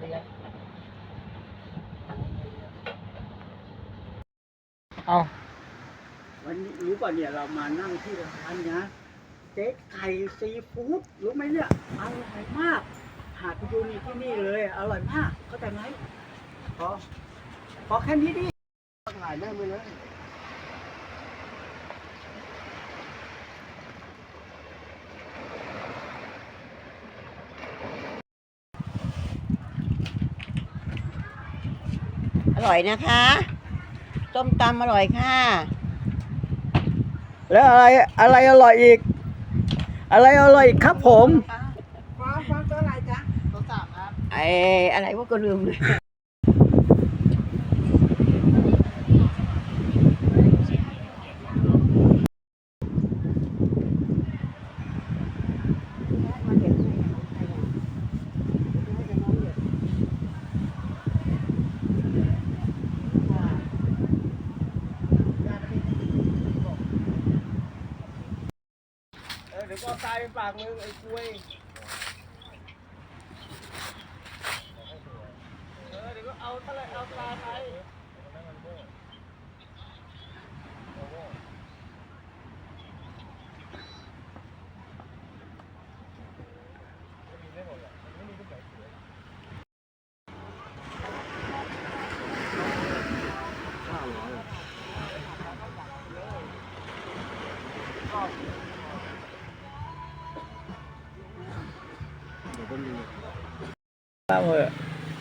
เลี้ยงเอาวันนี้รู้ป่ะเนี่ยเรามานั่งที่ร้านนะเจ๊ไก่ซีฟู้ดรู้ไหมเนี่ยอร่อยมาก หาดไปดูนี่ที่นี่เลยอร่อยมากเข้าใจไหมพอพอแค่นี้ดิถ่ายแม่งไปเลย ร่อยนะคะส้มตำอร่อยค่ะ แล้วอะไรอะไรอร่อยอีก อะไรอร่อยอีกครับผมฟ้าฟ้าตัวอะไรจ๊ะตัวสามครับไอ้อะไรพวกก็ลืมเลย ดี๋ยวก็ตายปากมึงไอ้กล้วยเออเดี๋ยวก็เอาเท่าไรเอาปลาไป ว่าเถอะ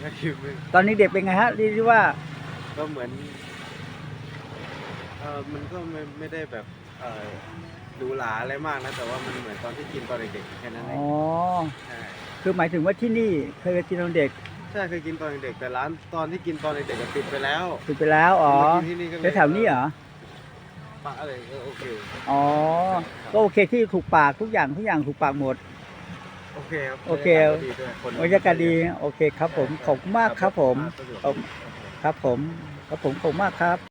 ก็คือมันตอนนี้เด็กเป็นไงฮะดีที่ว่า ก็เหมือนเออมันก็ไม่ไม่ได้แบบเออหรูหราอะไรมากนะ แต่ว่ามันเหมือนตอนที่กินตอนเด็กๆแค่นั้นเออ๋งอใช่คือหมายถึงว่าที่นี่เคยกินตอนเด็กใช่เคยกินตอนเด็กแต่ร้านตอนที่กินตอนเด็กๆก็ปิดไปแล้วปิดไปแล้ว อ๋อมากินที่นี่ก็เลยแถวๆนี้เหรอ ปะอะไรก็โอเคอ๋อ ก็โอเคที่ถูกปากทุกอย่างทุกอย่างถูกปากหมด โอเคครับโอเคบรรยากาศก็ดีด้วยคนบรรยากาศดีโอเคครับผมขอบคุณมากครับผมสะดวกครับครับผมครับผมขอบคุณมากครับ